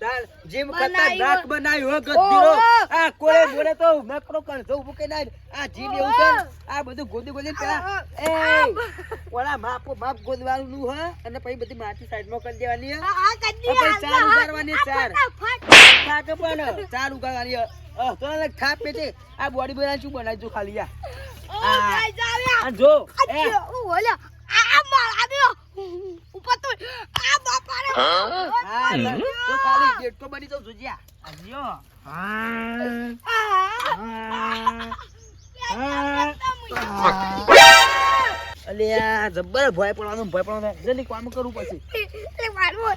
તાર જીમ. ખતરનાક બનાવ્યો હો આ કોળે બોલે તો નકરો કણસો ઊભો કરી નાખ. આ જીમ એવું છે આ બધું ગોદી ગોદી પેલા એ ઓલા માપો માપ ગોદવાનું નું હે અને પછી બધી માટી સાઈડમાં કરી દેવાની હે આ આ કદી ચાર ઉગાડવાની ચાર. પણ ચાર ઉગાડવાની હે. તો ના થાપ પેટે આ બોડી બનાવી શું બનાવી જો ખાલી આ જો એ ઓલા. આ આ મારા દ્યો. ઉપર તો આ બાપારે. હા? તો ખાલી ગેટકો બની તો જોજ્યા આ અલ્યા જબ્બર ભય પડવાનો ભય પડવાનો જલ્દી કામ કરવું પછી. એ મારવો.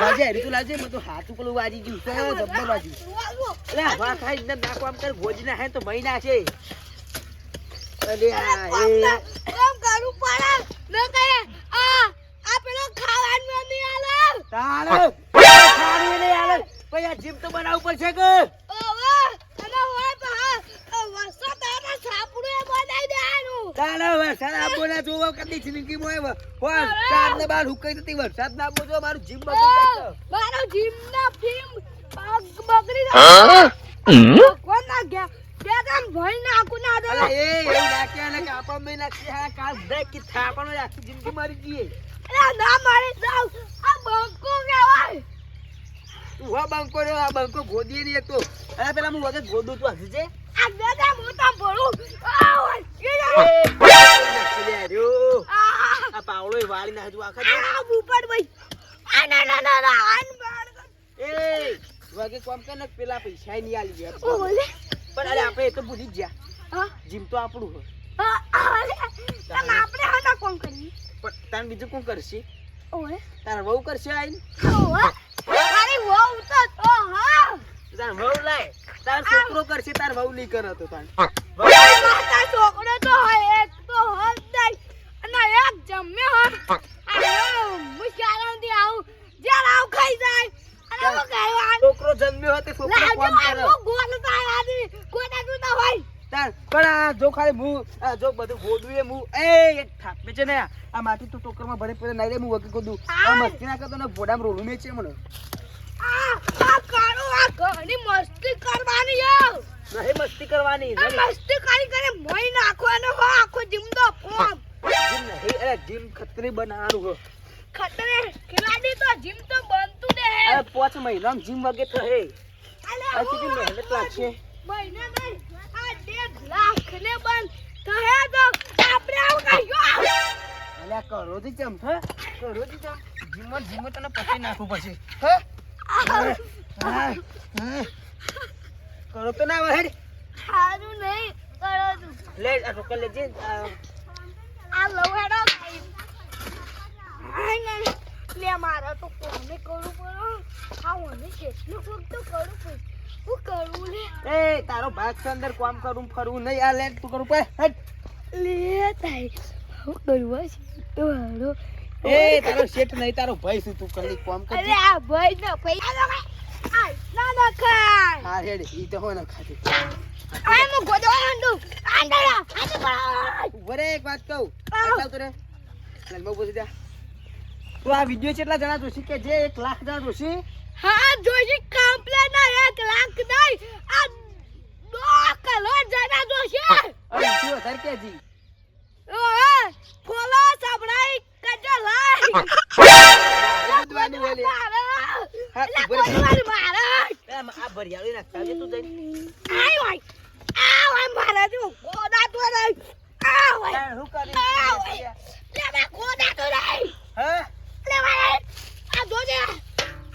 લાજે હરી તું લાજે મેં તો હાથું પેલું વાજી ગયું છે જબ્બર વાજી વાગવો. અલે ખાઈ ને નાખો આમ કર ગોજી ના હે તો મહિના છે અલ્યા એ. કામ કરવું પડે. ન કહે, આ આ પેલો ખાવાનું નહીં આલે. તારો ખાણી નહીં આલે પછી આ જીમ તો બનાવવું પડશે કે ઓવે, અને હોય તો હા, વરસાદ આવે સાપડું એ બનાવી દેવાનું. તારો વરસાદ આપો ના જોવો કદી જિંદગી મોય હોય ચાર ને બાર હુકાઈ જતી વરસાદ ના આપો મારું જીમ બગડી જાય. મારો જીમના ફીમ પગ બગડી જાય. કોણ ના ગયા? ત્રણ ભાઈ નાખું ના દે અલા એ નાખ્યા ને કે આપણ મેં નાખી હા કાલ બ્રેક કી થાપણો આખી જિંદગી મારી ગઈ અલા, ના મારી જાવ. આ. હો બંકો રહ્યો આ બંકો ગોદી એક તો અરે પેલા હું વગર ગોદું તું હસી છે આ દાદા. નાખી લે રહ્યો. આ, આ વાળી નાખજો આખા. આ ઉપર ભાઈ. આ ના ના ના ના, આન. એ વગે કોમ કે ને પેલા પૈસા નહીં આલી ગયા. પણ અરે આપણે એ તો ભૂલી જ ગયા હા, જીમ તો આપણું હોય હા. તમે આપણે હાના કોણ કરીએ? પણ તાર બીજું કોણ કરશે. તાર વહુ કરશે આઈને વહુ તો તો હા. તાર વહુ લાય. તાર છોકરો કરશે તાર વહુ નહીં કરે તો તાર મારી છોકરો તો હોય એક તો હોય જ અને એક જમ્યો હોય. આયો, હું. આવું. જ્યારે આવું ખાઈ જાય. અને હું કહેવાનું, છોકરો જન્મ્યો હોય છોકરો ના હોય. પણ આ જો ખાલી હું જો બધું ગોડું એ હું એ એક થાપે છે ને આ. માટી તું ટોકરમાં ભરે પેલા નાઈ રે હું વગી ગોદું આ મસ્તી ના કરતો ને ભોડામાં રોલું મેચે છે મને. મસ્તી કરવાની. નહીં મસ્તી કરવાની. મસ્તી કરી કરી મોઈ નાખો હો આખો જીમદો ફોમ. જીમ નહીં અરે જીમ ખતરી બનાવવાનું હો ખતરે ખેલાડી તો જીમ તો બનતું ને હે. અરે પાંચ મહિનામાં જીમ વગે તો હે આ કેટલી મહેનત લાગશે મહિને નહીં આ દેઢ લાખ ને બંધ કહે તો આપણે આવું કહીયો અલ્યા કરોથી ચમ હે કરોથી ચમ જીમમાં જીમમાં તને પકડી નાખવું પછી હે હા, હા, હા. કરો તો ના વહેડ. હેડ સારું નહીં કરો તું. લે આ ટોકન લેજે. આ આય ને લે મારા તો કોને કરું પડે? હા મને કેટલું કોક તો કરું પડે. હું કરું લે? એ તારો ભાગ છે અંદર કામ કરું ફરવું નહીં. આ લે તું કરું પે હટ. લે તાઈ. હું કરું છે તો હારો. એ તારો શેઠ નહીં તારો ભાઈ છે તું કલી કોમ કર અરે આ ભાઈ નો ભાઈ. આ ના ના ખાય. હા હેડ ઈ તો હોય ને ખાતી. આ મુ ગોદો આંડુ આંડા આંડુ બળા વરે એક વાત કહું. બતાવ તો રે. લલમો પૂછી દે. તું આ વિડિયો કેટલા જણા જોશી કે જે 1 લાખ જણા જોશી? હા જોઈ કમ્પ્લેન ના 1 લાખ નહીં આ દો કરોડ જણા જોશી. અરે ઈથી વધારે ભરિયાળી નાખતા તું જઈને આય હોય આ હોય મારા તો ગોડા તો નહીં આ હોય હું કરી? લે બા ગોડા તો નહીં હે? લે ભાઈ આ જોજે.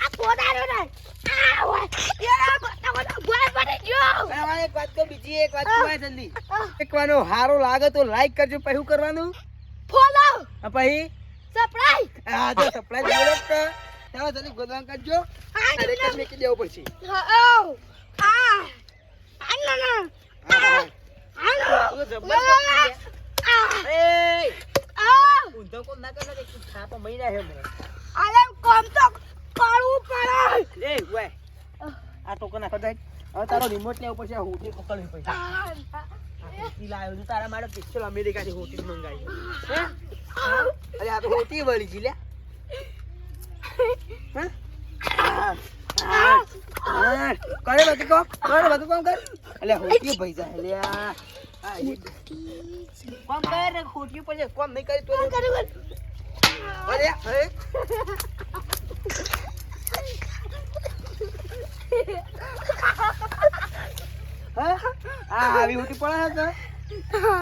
આ ગોડા તો નહીં આ હોય એ આ ગોડા ગોડા બોલ પડી ગયો. ભાઈ એક વાત કહું બીજી એક વાત કહું આ જલ્દી. એક વાનો હારો લાગે તો લાઈક કરજો. પછી શું કરવાનું? ફોલો. પછી? સબરાઈ આ તો સપ્લાય જોડે જ તો ચાલો જલ્દી ગોદવાન કરજો આ રેકર્ડ મેકી દેવું પડશે. હા આ ના ના. કે અરે તારો. રિમોટ લેવો પડશે આ હોટી પકડવી પડશે. લાવ્યો તારા માટે પિક્ચર અમેરિકાથી હોટી મંગાવી હે? અરે આ તો હોટી વળી લે. કરે બધું કામ કરે બધું કામ કર. એટલે હોટી ભાઈ જાય એ. કામ કર ને ખોટ્યું પછી કામ નહીં કરી તો અરે હે? હા આવી હોટી પડે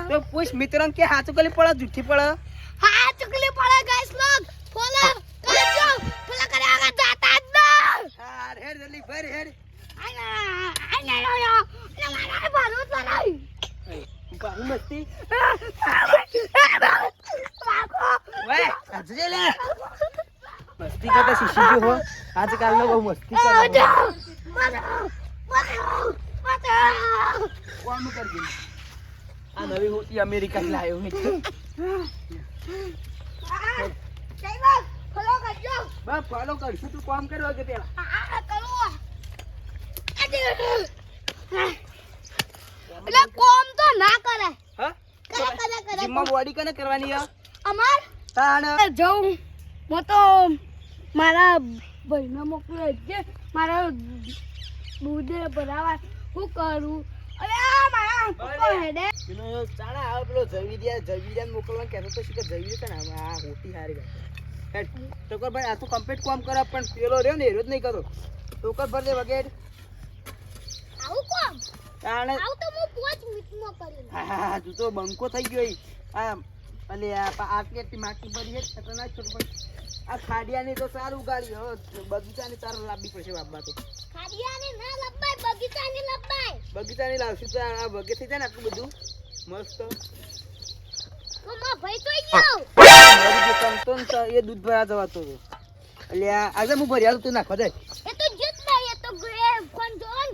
તો પૂછ મિત્રન કે હાચું કલી પડે જુઠ્ઠી પડે જલ્દી ભર હેડ મસ્તી. મસ્તી કરતા શીશી જો આજકાલ નો બહુ મસ્તી આ નવી હોતી અમેરિકા લાયો ફોલો બા ફોલો કરશું. તું કામ કરવા કે પેલા. એટલે કોમ તો ના કરે. હા? કરે કરે કરે. જીમમાં બોડી કને કરવાની અમાર? તાણ. જઉં. હું તો મારા ભાઈને મોકલે છે મારા દૂધ ભરાવા શું કરું? અરે આ મારા હેડે. પેલો ચાણા આવે પેલો મોકલવાનું કહેતો તો શું કે જવીરિયા છે ને હવે આ હોતી હારી હેડ ટોકર ભાઈ આ તો કમ્પ્લીટ કામ કરે પણ પેલો રહ્યો ને એ જ નહીં કરતો. ટોકર ભર વગેરે. આવું કોમ? તાણે આવું તો હું પોચ મિનિટમાં કરી. હા હા હા તું તો બંકો થઈ ગયો આ અલે આ આટલી માટી પડી છે ખતરનાક છોડ આ ખાડિયાની તો સારું ઉગાડી બગીચાની તારે લાવવી પડશે બાબા તો. ખાડિયાને ના લબાય બગીચાને લબાય. બગીચાની લાવશું તો આ બગે થઈ જાય ને આટલું બધું. મસ્ત. મમ્મા ભાઈ તો ગયો. મારી જે એ દૂધ ભરા જવાતો એટલે આજે હું ભર્યા તું નાખવા દે એ તો જીત નહીં એ તો ગે ફોન જોન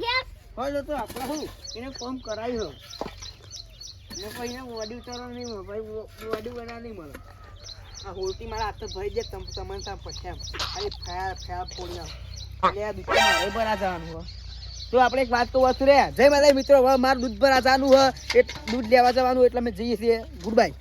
ગયા હવે તો આપણે શું? એને ફોર્મ કરાવ્યું ને પછી એને વડી ઉતારવા નહીં મળે, ભાઈ વડી બનાવ નહીં મળે. આ હોલતી મારા હાથ ભરી જે તમ, તમને ત્યાં પછી ખાલી ફેર ફેર ફોડી એટલે ભરા જવાનું હો. તો આપણે એક વાત તો વસ્તુ રે. જય માતા મિત્રો, હવે મારું દૂધ ભરા જવાનું હોય એ દૂધ લેવા જવાનું એટલે અમે જઈએ છીએ. Good bye